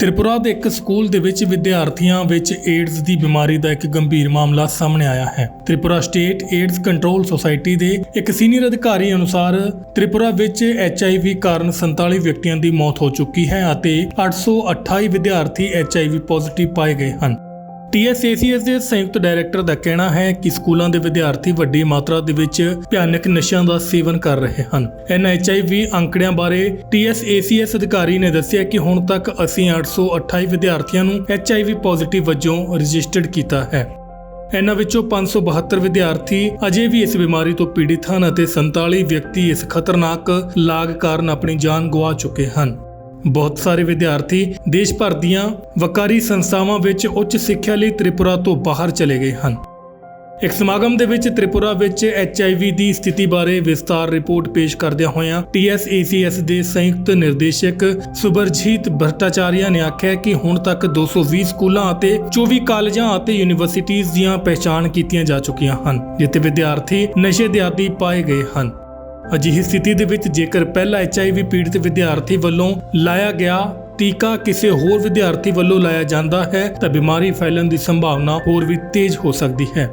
ਤ੍ਰਿਪੁਰਾ ਦੇ ਇੱਕ ਸਕੂਲ ਦੇ ਵਿੱਚ ਵਿਦਿਆਰਥੀਆਂ ਵਿੱਚ ਏਡਜ਼ ਦੀ ਬਿਮਾਰੀ ਦਾ ਇੱਕ ਗੰਭੀਰ ਮਾਮਲਾ ਸਾਹਮਣੇ ਆਇਆ ਹੈ। Tripura state AIDS control society ਦੇ ਇੱਕ ਸੀਨੀਅਰ ਅਧਿਕਾਰੀ ਅਨੁਸਾਰ ਤ੍ਰਿਪੁਰਾ ਵਿੱਚ ਐਚਆਈਵੀ ਕਾਰਨ 47 ਵਿਅਕਤੀਆਂ ਦੀ ਮੌਤ ਹੋ ਚੁੱਕੀ ਹੈ ਅਤੇ 828 ਵਿਦਿਆਰਥੀ ਐਚਆਈਵੀ ਪੋਜ਼ਿਟਿਵ ਪਾਏ ਗਏ ਹਨ। TSACS ਦੇ ਸੰਯੁਕਤ ਡਾਇਰੈਕਟਰ ਦਾ ਕਹਿਣਾ ਹੈ ਕਿ ਸਕੂਲਾਂ ਦੇ ਵਿਦਿਆਰਥੀ ਵੱਡੀ ਮਾਤਰਾ ਦੇ ਵਿੱਚ ਭਿਆਨਕ ਨਸ਼ਿਆਂ ਦਾ ਸੇਵਨ ਕਰ ਰਹੇ ਹਨ। ਇਹਨਾਂ HIV ਅੰਕੜਿਆਂ ਬਾਰੇ TSACS ਅਧਿਕਾਰੀ ਨੇ ਦੱਸਿਆ ਕਿ ਹੁਣ ਤੱਕ ਅਸੀਂ 828 ਵਿਦਿਆਰਥੀਆਂ ਨੂੰ HIV ਪੋਜ਼ਿਟਿਵ ਵਜੋਂ ਰਜਿਸਟਰਡ ਕੀਤਾ ਹੈ। ਇਹਨਾਂ ਵਿੱਚੋਂ 572 ਵਿਦਿਆਰਥੀ ਅਜੇ ਵੀ ਇਸ ਬਿਮਾਰੀ ਤੋਂ ਪੀੜਿਤ ਹਨ ਅਤੇ 47 ਵਿਅਕਤੀ ਇਸ ਖਤਰਨਾਕ ਲਾਗ ਕਾਰਨ ਆਪਣੀ ਜਾਨ ਗਵਾ ਚੁੱਕੇ ਹਨ। ਬਹੁਤ ਸਾਰੇ ਵਿਦਿਆਰਥੀ ਦੇਸ਼ ਭਰ ਦੀਆਂ ਵਕਾਰੀ ਸੰਸਥਾਵਾਂ ਵਿੱਚ ਉੱਚ ਸਿੱਖਿਆ ਲਈ ਤ੍ਰਿਪੁਰਾ ਤੋਂ ਬਾਹਰ ਚਲੇ ਗਏ ਹਨ। ਇੱਕ ਸਮਾਗਮ ਦੇ ਵਿੱਚ ਤ੍ਰਿਪੁਰਾ ਵਿੱਚ HIV ਦੀ ਸਥਿਤੀ ਬਾਰੇ ਵਿਸਤਾਰ ਰਿਪੋਰਟ ਪੇਸ਼ ਕਰਦਿਆਂ ਹੋਇਆਂ TSACS ਦੇ ਸੰਯੁਕਤ ਨਿਰਦੇਸ਼ਕ ਸੁਬਰਜੀਤ ਭੱਟਾਚਾਰੀਆ ਨੇ ਆਖਿਆ ਕਿ ਹੁਣ ਤੱਕ 220 ਸਕੂਲਾਂ ਅਤੇ 24 ਕਾਲਜਾਂ ਅਤੇ ਯੂਨੀਵਰਸਿਟੀਆਂ ਦੀਆਂ ਪਹਿਚਾਣ ਕੀਤੀਆਂ ਜਾ ਚੁੱਕੀਆਂ ਹਨ, ਜਿੱਥੇ ਵਿਦਿਆਰਥੀ ਨਸ਼ੇ ਦੇ ਆਦੀ ਪਾਏ ਗਏ ਹਨ। ਅਜਿਹੀ ਸਥਿਤੀ ਦੇ ਵਿੱਚ ਜੇਕਰ ਪਹਿਲਾ HIV ਪੀੜਤ ਵਿਦਿਆਰਥੀ ਵੱਲੋਂ ਲਾਇਆ ਗਿਆ ਟੀਕਾ ਕਿਸੇ ਹੋਰ ਵਿਦਿਆਰਥੀ ਵੱਲੋਂ ਲਾਇਆ ਜਾਂਦਾ ਹੈ, ਤਾਂ ਬਿਮਾਰੀ ਫੈਲਣ ਦੀ ਸੰਭਾਵਨਾ ਹੋਰ ਵੀ ਤੇਜ਼ ਹੋ ਸਕਦੀ ਹੈ।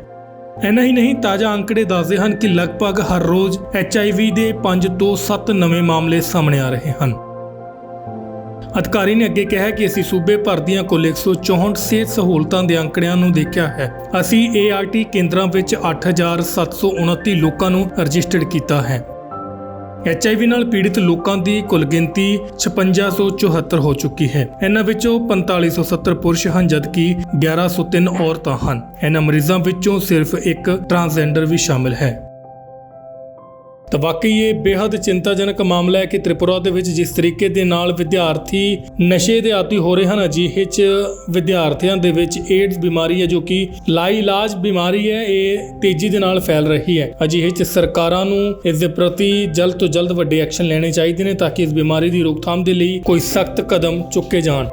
ਇੰਨਾ ਹੀ ਨਹੀਂ, ਤਾਜ਼ਾ ਅੰਕੜੇ ਦੱਸਦੇ ਹਨ ਕਿ ਲਗਭਗ ਹਰ ਰੋਜ਼ HIV ਦੇ 5 ਤੋਂ 7 ਨਵੇਂ ਮਾਮਲੇ ਸਾਹਮਣੇ ਆ ਰਹੇ ਹਨ। ਅਧਿਕਾਰੀ ਨੇ ਅੱਗੇ ਕਿਹਾ ਕਿ ਅਸੀਂ ਸੂਬੇ ਭਰ ਦੀਆਂ ਕੁੱਲ 164 ਸਿਹਤ ਸਹੂਲਤਾਂ ਦੇ ਅੰਕੜਿਆਂ ਨੂੰ ਦੇਖਿਆ ਹੈ। ਅਸੀਂ ART ਕੇਂਦਰਾਂ ਵਿੱਚ 8729 ਲੋਕਾਂ ਨੂੰ ਰਜਿਸਟਰਡ ਕੀਤਾ ਹੈ। HIV ਨਾਲ ਪੀੜਿਤ ਲੋਕਾਂ ਦੀ ਕੁੱਲ ਗਿਣਤੀ 5674 ਹੋ ਚੁੱਕੀ ਹੈ। ਇਹਨਾਂ ਵਿੱਚੋਂ 4570 ਪੁਰਸ਼ ਹਨ, ਜਦਕਿ 1103 ਔਰਤਾਂ ਹਨ। ਇਹਨਾਂ ਮਰੀਜ਼ਾਂ ਵਿੱਚੋਂ ਸਿਰਫ ਇੱਕ ਟਰਾਂਸਜੈਂਡਰ ਵੀ ਸ਼ਾਮਿਲ ਹੈ। ਤਾਂ ਵਾਕਈ ਇਹ ਬੇहद ਚਿੰਤਾਜਨਕ ਮਾਮਲਾ ਹੈ ਕਿ ਤ੍ਰਿਪੁਰਾ ਦੇ ਵਿੱਚ ਜਿਸ ਤਰੀਕੇ ਦੇ ਨਾਲ ਵਿਦਿਆਰਥੀ ਨਸ਼ੇ ਦੇ ਆਦੀ ਹੋ ਰਹੇ ਹਨ, ਅਜਿਹੇ 'ਚ ਵਿਦਿਆਰਥੀਆਂ ਦੇ ਵਿੱਚ ਏਡਜ਼ ਬਿਮਾਰੀ ਹੈ ਜੋ ਕਿ ਲਾਇਲਾਜ ਬਿਮਾਰੀ ਹੈ, ਇਹ ਤੇਜ਼ੀ ਦੇ ਨਾਲ ਫੈਲ ਰਹੀ ਹੈ। ਅਜਿਹੇ 'ਚ ਸਰਕਾਰਾਂ ਨੂੰ ਇਸ ਦੇ ਪ੍ਰਤੀ ਜਲਦ ਤੋਂ ਜਲਦ ਵੱਡੇ ਐਕਸ਼ਨ ਲੈਣੇ ਚਾਹੀਦੇ ਨੇ ਤਾਂ ਕਿ ਇਸ ਬਿਮਾਰੀ ਦੀ ਰੋਕਥਾਮ ਦੇ ਲਈ ਕੋਈ ਸਖਤ ਕਦਮ ਚੁੱਕੇ ਜਾਣ।